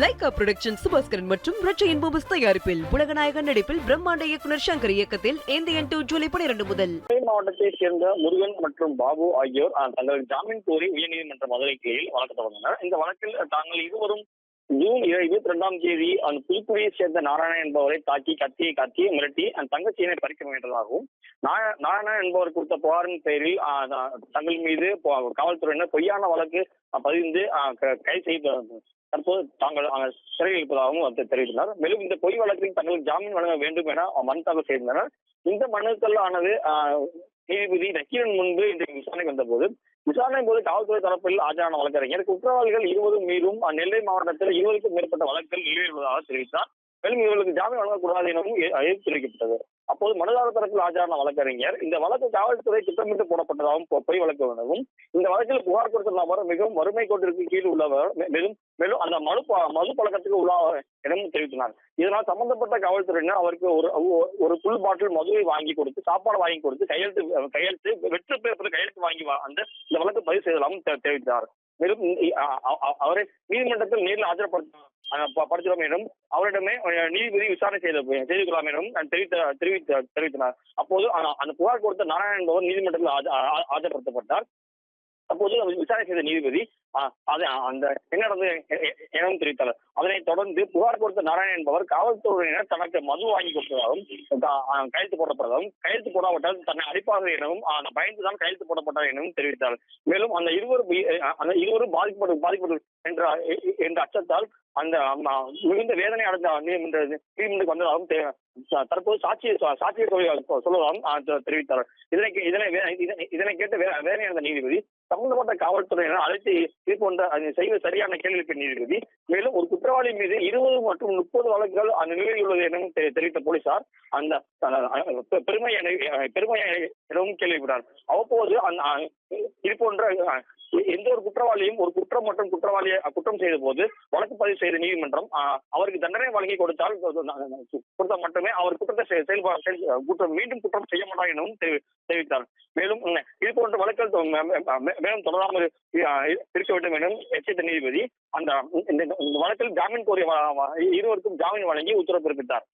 Lyca production Subaskaran மற்றும் ரட்சையின் பூபஸ் தயாரிப்பில் உலகநாயகன் நடிப்பில் பிரம்மாண்ட இயக்குனர் சங்கர் இயக்கத்தில் இந்தியன் டூ ஜூலை பனிரெண்டு முதல். மாவட்டத்தை சேர்ந்த முருகன் மற்றும் பாபு ஆகியோர் தங்கள் ஜாமீன் கோரி உயர்நீதிமன்ற மதுரை கிளையில் வழக்கு தொடர்ந்தனர். இந்த வழக்கில் தாங்கள் இருவரும் ஜூன் இருபத்தி ரெண்டாம் தேதி அந்த புதுக்குடியை சேர்ந்த நாராயணன் என்பவரை தாக்கி கத்தியை கத்தி மிரட்டி அந்த தங்கச்சியினை பறிக்க முயன்றதாகவும் நாராயணன் என்பவர் கொடுத்த புகாரின் பெயரில் தங்கள் மீது காவல்துறையினர் பொய்யான வழக்கு பதிந்து கை கைது செய்து தற்போது தாங்கள் சிறையில் இருப்பதாகவும் தெரிவித்தனர் மேலும் இந்த பொய் வழக்கில் தங்களுக்கு ஜாமீன் வழங்க வேண்டும் என மனு தாக்கல் செய்திருந்தனர். இந்த மனுக்கள் ஆனது நீதிபதி நக்கீரன் முன்பு இன்றைக்கு விசாரணை வந்தபோது விசாரணை போது காவல்துறை தரப்பில் ஆஜரான வழக்கறிஞர் குற்றவாளிகள் இருவரும் மீதும் நெல்லை மாவட்டத்தில் இருபதுக்கும் மேற்பட்ட வழக்குகள் நிலுவையில் உள்ளதாக தெரிவித்தார். மேலும் இவர்களுக்கு ஜாமீன் வழங்கக்கூடாது எனவும் எதிர்ப்பு தெரிவிக்கப்பட்டது. அப்போது மனுதாரர் தரப்பில் ஆஜரான வழக்கறிஞர் இந்த வழக்கு காவல்துறை திட்டமிட்டு போடப்பட்டதாகவும் பொய் வழக்கு எனவும் இந்த வழக்கில் புகார் கொடுத்த நபர் மிகவும் வறுமை கோட்டிற்கு கீழ் உள்ளவர் மேலும் மேலும் அந்த மனு மது பழக்கத்துக்கு உள்ளாக எனவும் தெரிவித்தனர் இதனால் சம்பந்தப்பட்ட காவல்துறையினர் அவருக்கு ஒரு ஒரு புல் பாட்டில் மதுவை வாங்கி கொடுத்து சாப்பாடு வாங்கி கொடுத்து கையெழுத்து கையெழுத்து வெற்று பேப்பர் கையெழுத்து வாங்கி வா- அந்த இந்த வழக்கு பதிவு செய்ததாகவும் தெரிவித்தார். மேலும் அவரை நீதிமன்றத்தில் நேரில் ஆஜர்படுத்த அஹ் எனும் என்றும் அவரிடமே நீதிபதி விசாரணை செய்த செய்து கொள்ளலாம் என்றும் தெரிவித்த தெரிவித்த தெரிவித்தனர். அப்போது அந்த புகார் கொடுத்த நாராயணன் என்பவர் நீதிமன்றத்தில் ஆஜர்படுத்தப்பட்டார். அப்போது விசாரணை செய்த நீதிபதி அது அந்த என்ன நடந்தது எனவும் தெரிவித்தார். அதனைத் தொடர்ந்து புகார் கொடுத்த நாராயணன் என்பவர் காவல்துறையினர் தனக்கு மது வாங்கி கொடுத்ததாகவும் கையெழுத்து போடப்பட்டதாகவும் கையெழுத்து போடாவிட்டால் தன்னை அடிப்பார்கள் எனவும் பயந்துதான் கையெழுத்து போடப்பட்டார் எனவும் தெரிவித்தார். மேலும் அந்த இருவரும் அந்த இருவரும் பாதிக்கப்படும் பாதிக்கப்படும் என்ற என்ற அச்சத்தால் அந்த மிகுந்த வேதனை அடைந்த நீதிமன்ற நீதிமன்றத்துக்கு வந்ததாகவும் தற்போது சாட்சியை சாட்சிய சொல்வதாகவும் தெரிவித்தார். இதனை இதனை வே- இதனை- இதனை கேட்டு வேதனை அடைந்த நீதிபதி சம்பந்தப்பட்ட காவல்துறையினர் அழைத்து இது போன்ற செய்த சரியான கேள்வி பண்ணியிருக்கிறது மேலும் ஒரு குற்றவாளி மீது இருபது மற்றும் முப்பது வழக்குகள் அந்த நிலையில் உள்ளது எனவும் தெ- தெரிவித்த போலீசார் அந்த பெருமை என- பெருமை எனவும் கேள்விப்பட்டார். அவ்வப்போது அந்த இது போன்ற எந்த ஒரு குற்றவாளியும் ஒரு குற்றம் மற்றும் குற்றவாளியை குற்றம் செய்த போது வழக்கு பதிவு செய்த நீதிமன்றம் அவருக்கு தண்டனை வழங்கி கொடுத்தால் கொடுத்தால் மட்டுமே அவர் குற்றத்தை குற்றம் மீண்டும் குற்றம் செய்ய மாட்டார் எனவும் தெரிவித்தார். மேலும் இது போன்ற வழக்குகள் மேலும் தொடராமல் இருக்க வேண்டும் எனும் எச்சரித்த நீதிபதி அந்த இந்த இந்த வழக்கில் ஜாமீன் கோரிய இருவருக்கும் ஜாமீன் வழங்கி உத்தரவு பிறப்பித்தார்.